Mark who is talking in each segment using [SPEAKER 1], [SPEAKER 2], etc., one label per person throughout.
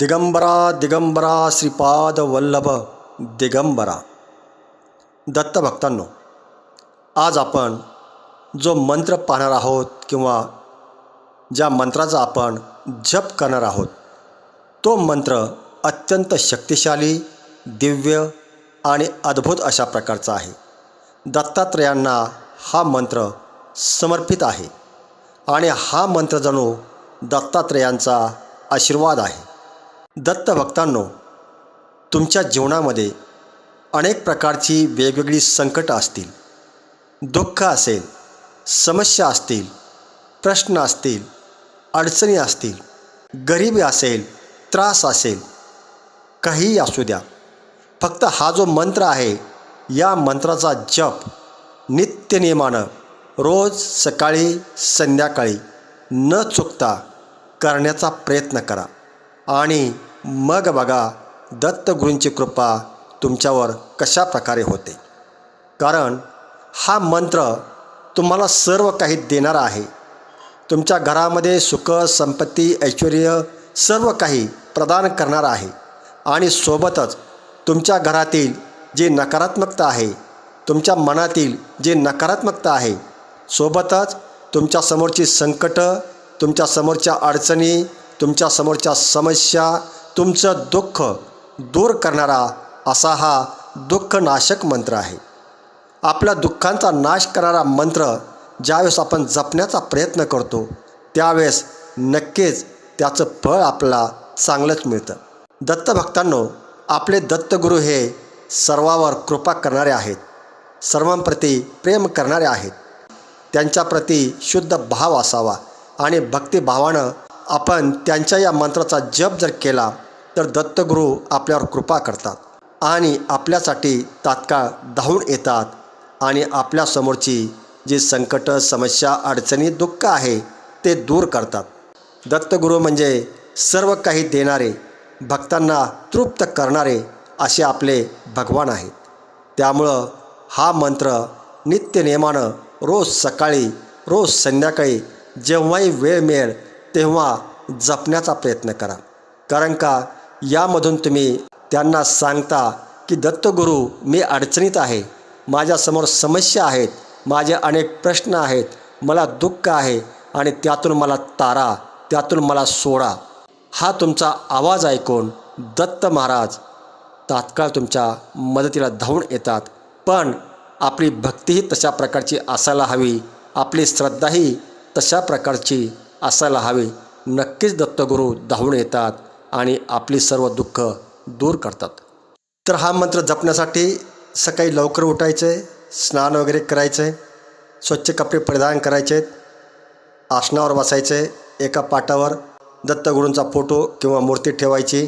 [SPEAKER 1] दिगंबरा दिगंबरा श्रीपाद वल्लभ दिगंबरा. दत्तभक्तांनो आज आपण जो मंत्र पाहणार आहोत किंवा ज्या मंत्राचा आपण जप करणार आहोत तो मंत्र अत्यंत शक्तिशाली दिव्य आणि अद्भुत अशा प्रकारचा आहे. दत्तात्रयांना हा मंत्र समर्पित आहे आणि हा मंत्र जणू दत्तात्रयांचा आशीर्वाद आहे. दत्तभक्तांनो तुमच्या जीवनामध्ये अनेक प्रकारची वेगवेगळी संकटं असतील. दुःख असेल समस्या असतील प्रश्न असतील अडचणी असतील गरिबी असेल त्रास असेल काहीही असू द्या. फक्त हा जो मंत्र आहे या मंत्राचा जप नित्यनियमानं रोज सकाळी संध्याकाळी न चुकता करण्याचा प्रयत्न करा. आणि मग बघा दत्तगुरूंची कृपा तुमच्यावर कशा प्रकारे होते. कारण हा मंत्र तुम्हाला सर्व काही देणारा आहे. तुमच्या घरामध्ये सुख संपत्ती ऐश्वर सर्व काही प्रदान करणारा आहे. आणि सोबतच तुमच्या घरातील जी नकारात्मकता आहे तुमच्या मनातील जी नकारात्मकता आहे सोबतच तुमच्यासमोरची संकटं तुमच्यासमोरच्या अडचणी तुमच्यासमोरच्या समस्या तुमचं दुःख दूर करणारा असा हा दुःखनाशक मंत्र आहे. आपल्या दुःखांचा नाश करणारा मंत्र ज्यावेळेस आपण जपण्याचा प्रयत्न करतो त्यावेळेस नक्कीच त्याचं फळ आपल्याला चांगलंच मिळतं. दत्तभक्तांनो आपले दत्तगुरू हे सर्वावर कृपा करणारे आहेत. सर्वांप्रती प्रेम करणारे आहेत. त्यांच्याप्रती शुद्ध भाव असावा आणि भक्तिभावानं आपण त्यांच्या या मंत्राचा जप जर केला तर दत्तगुरू आपल्यावर कृपा करतात आणि आपल्यासाठी तात्काळ धावून येतात आणि आपल्यासमोरची जी संकटं समस्या अडचणी दुःख आहे ते दूर करतात. दत्तगुरू म्हणजे सर्व काही देणारे भक्तांना तृप्त करणारे असे आपले भगवान आहेत. त्यामुळं हा मंत्र नित्यनियमानं रोज सकाळी रोज संध्याकाळी जेव्हाही वेळ मिळेल तेव्हा जपण्याचा प्रयत्न करा. कारण का यामधून तुम्ही त्यांना सांगता की दत्तगुरू मी अडचणीत आहे. माझ्यासमोर समस्या आहेत. माझे अनेक प्रश्न आहेत. मला दुःख आहे आणि त्यातून मला तारा त्यातून मला सोडा. हा तुमचा आवाज ऐकून दत्त महाराज तात्काळ तुमच्या मदतीला धावून येतात. पण आपली भक्तीही तशा प्रकारची असायला हवी. आपली श्रद्धाही तशा प्रकारची असायला हवी. नक्कीच दत्तगुरू धावून येतात आणि आपली सर्व दुःख दूर करतात. तर हा मंत्र जपण्यासाठी सकाळी लवकर उठायचं आहे स्नान वगैरे करायचं आहे स्वच्छ कपडे परिधान करायचे आहेत आसनावर बसायचं आहे एका पाटावर दत्तगुरूंचा फोटो किंवा मूर्ती ठेवायची.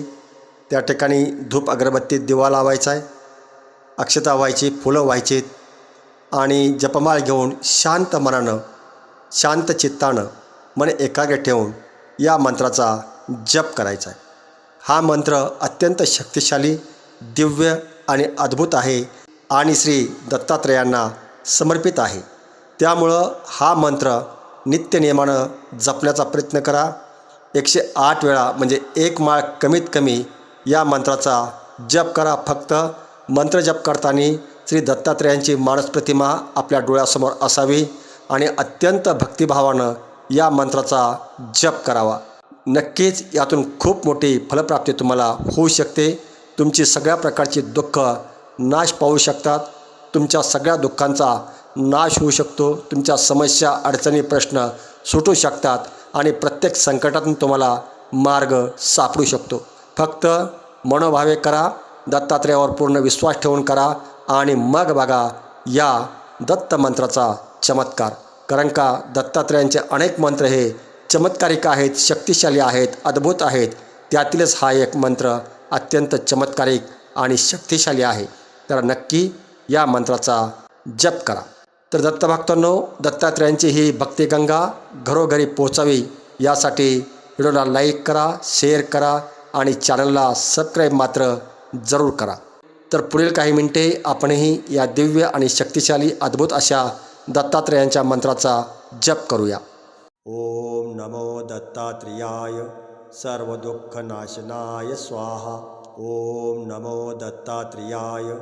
[SPEAKER 1] त्या ठिकाणी धूप अगरबत्ती दिवा लावायचा आहे. अक्षता व्हायची फुलं व्हायची आणि जपमाळ घेऊन शांत मनानं शांत चित्तानं मन एकाग्र ठेवून या मंत्राचा जप करायचा आहे. हा मंत्र अत्यंत शक्तिशाली दिव्य आणि अद्भुत आहे आणि श्री दत्तात्रयांना समर्पित आहे. त्यामुळं हा मंत्र नित्यनियमानं जपण्याचा प्रयत्न करा. एकशे आठ वेळा म्हणजे एक माळ कमीत कमी या मंत्राचा जप करा. फक्त मंत्र जप करताना श्री दत्तात्रयांची मानस प्रतिमा आपल्या डोळ्यासमोर असावी आणि अत्यंत भक्तिभावानं या मंत्राचा जप करावा. नक्कीच यातून खूप मोठी फलप्राप्ती तुम्हाला होऊ शकते. तुमची सगळ्या प्रकारची दुःख नाश पाहू शकतात. तुमच्या सगळ्या दुःखांचा नाश होऊ शकतो. तुमच्या समस्या अडचणी प्रश्न सुटू शकतात आणि प्रत्येक संकटातून तुम्हाला मार्ग सापडू शकतो. फक्त मनोभावे करा दत्तात्रयावर पूर्ण विश्वास ठेवून करा आणि मग बघा या दत्त मंत्राचा चमत्कार. कारण का दत्तात्रयांचे अनेक मंत्र हे चमत्कारिक आहेत शक्तिशाली आहेत अद्भुत आहेत. त्यातीलच हा एक मंत्र अत्यंत चमत्कारिक आणि शक्तिशाली आहे. तर नक्की या मंत्राचा जप करा. तर दत्तभक्तांनो दत्तात्रयांची ही भक्तिगंगा घरोघरी पोचावी यासाठी व्हिडिओला लाईक करा शेअर करा आणि चॅनलला सबस्क्राईब मात्र जरूर करा. तर पुढील काही मिनिटे आपणही या दिव्य आणि शक्तिशाली अद्भुत अशा दत्तात्रयांच्या मंत्राचा जप करूया. ओम नमो दत्तात्रेयाय सर्वदुःखनाशनाय स्वाहा. ओम नमो दत्तात्रेयाय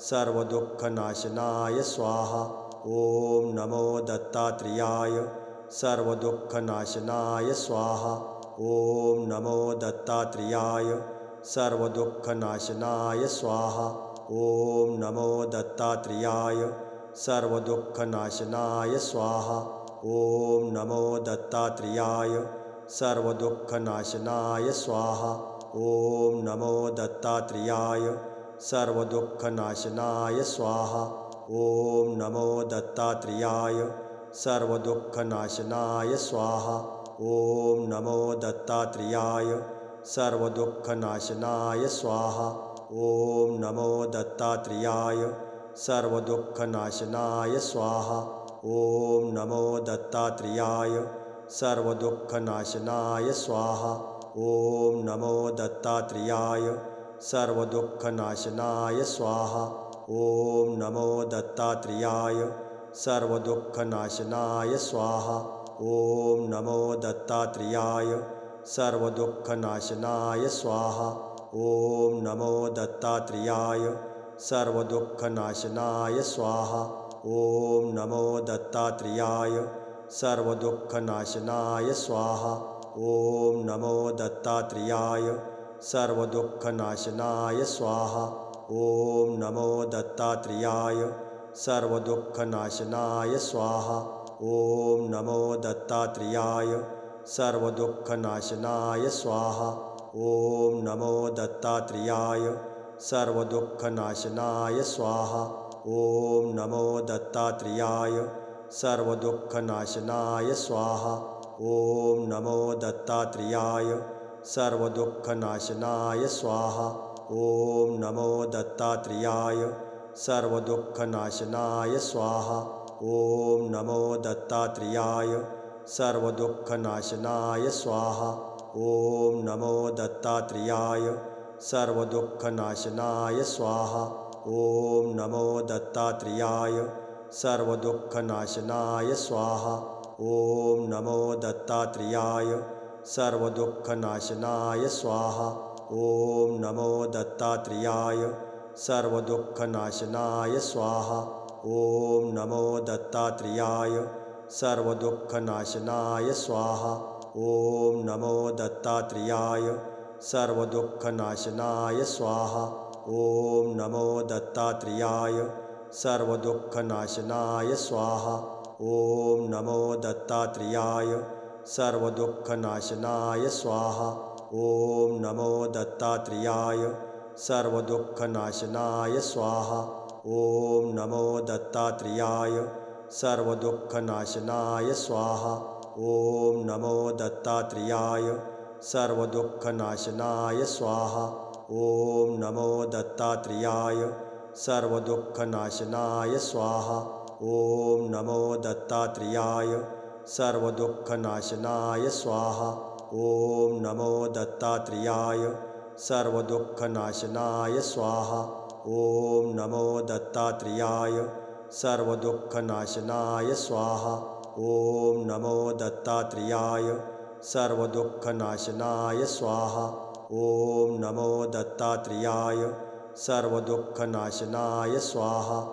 [SPEAKER 1] सर्वदुःखनाशनाय स्वाहा. ओम नमो दत्तात्रेयाय सर्वदुःखनाशनाय स्वाहा. ॐ नमो दत्तात्रेयाय सर्वदुःखनाशनाय स्वाहा. ओम नमो दत्तात्रेयाय सर्वदुःखनाशनाय स्वाहा। ॐ नमो दत्तात्रेयाय सर्वदुःखनाशनाय स्वाहा। ॐ नमो दत्तात्रेयाय सर्वदुःखनाशनाय स्वाहा। ॐ नमो दत्तात्रेयाय सर्वदुःखनाशनाय स्वाहा। ॐ नमो दत्तात्रेयाय सर्वदुःखनाशनाय स्वाहा। ॐ नमो दत्तात्रेयाय सर्वदुःखनाशनाय स्वाहा। ॐ नमो दत्तात्रेयाय सर्वदुःखनाशनाय स्वाहा। ॐ नमो दत्तात्रेयाय सर्वदुःखनाशनाय स्वाहा। ॐ नमो दत्तात्रेयाय सर्वदुःखनाशनाय स्वाहा। ॐ नमो दत्तात्रेयाय सर्वदुःखनाशनाय स्वाहा। ॐ नमो दत्तात्रेयाय सर्वदुःखनाशनाय स्वाहा। ॐ नमो दत्तात्रेयाय सर्वदुःखनाशनाय स्वाहा। ॐ नमो दत्तात्रेयाय सर्वदुःखनाशनाय स्वाहा। ॐ नमो दत्तात्रेयाय सर्वदुःखनाशनाय स्वाहा। ॐ नमो दत्तात्रेयाय सर्वदुःखनाशनाय स्वाहा। ॐ नमो दत्तात्रेयाय सर्वदुःखनाशनाय स्वाहा। ॐ नमो दत्तात्रेयाय सर्वदुःखनाशनाय स्वाहा। ॐ नमो दत्तात्रेयाय सर्वदुःखनाशनाय स्वाहा। ॐ नमो दत्तात्रेयाय सर्वदुःखनाशनाय स्वाहा। ॐ नमो दत्तात्रेयाय सर्वदुःखनाशनाय स्वाहा। ॐ नमो दत्तात्रेयाय सर्वदुःखनाशनाय स्वाहा। ॐ नमो दत्तात्रेयाय सर्वदुःखनाशनाय स्वाहा। ॐ नमो दत्तात्रेयाय सर्वदुःखनाशनाय स्वाहा। ॐ नमो दत्तात्रेयाय सर्वदुःखनाशनाय स्वाहा। ॐ नमो दत्तात्रेयाय सर्वदुःखनाशनाय स्वाहा। ॐ नमो दत्तात्रेयाय सर्वदुःखनाशनाय स्वाहा। ॐ नमो दत्तात्रेयाय सर्वदुःखनाशनाय स्वाहा। ॐ नमो दत्तात्रेयाय सर्वदुःखनाशनाय स्वाहा। ॐ नमो दत्तात्रेयाय सर्वदुःखनाशनाय स्वाहा। ॐ नमो दत्तात्रेयाय सर्वदुःखनाशनाय स्वाहा। ॐ नमो दत्तात्रेयाय सर्वदुःखनाशनाय स्वाहा। ॐ नमो दत्तात्रेयाय सर्वदुःखनाशनाय स्वाहा। ॐ नमो दत्तात्रेयाय सर्वदुःखनाशनाय स्वाहा। ॐ नमो दत्तात्रेयाय सर्वदुःखनाशनाय स्वाहा। ॐ नमो दत्तात्रेयाय सर्वदुःखनाशनाय स्वाहा। ॐ नमो दत्तात्रेयाय सर्वदुःखनाशनाय स्वाहा। ॐ नमो दत्तात्रेयाय सर्वदुःखनाशनाय स्वाहा।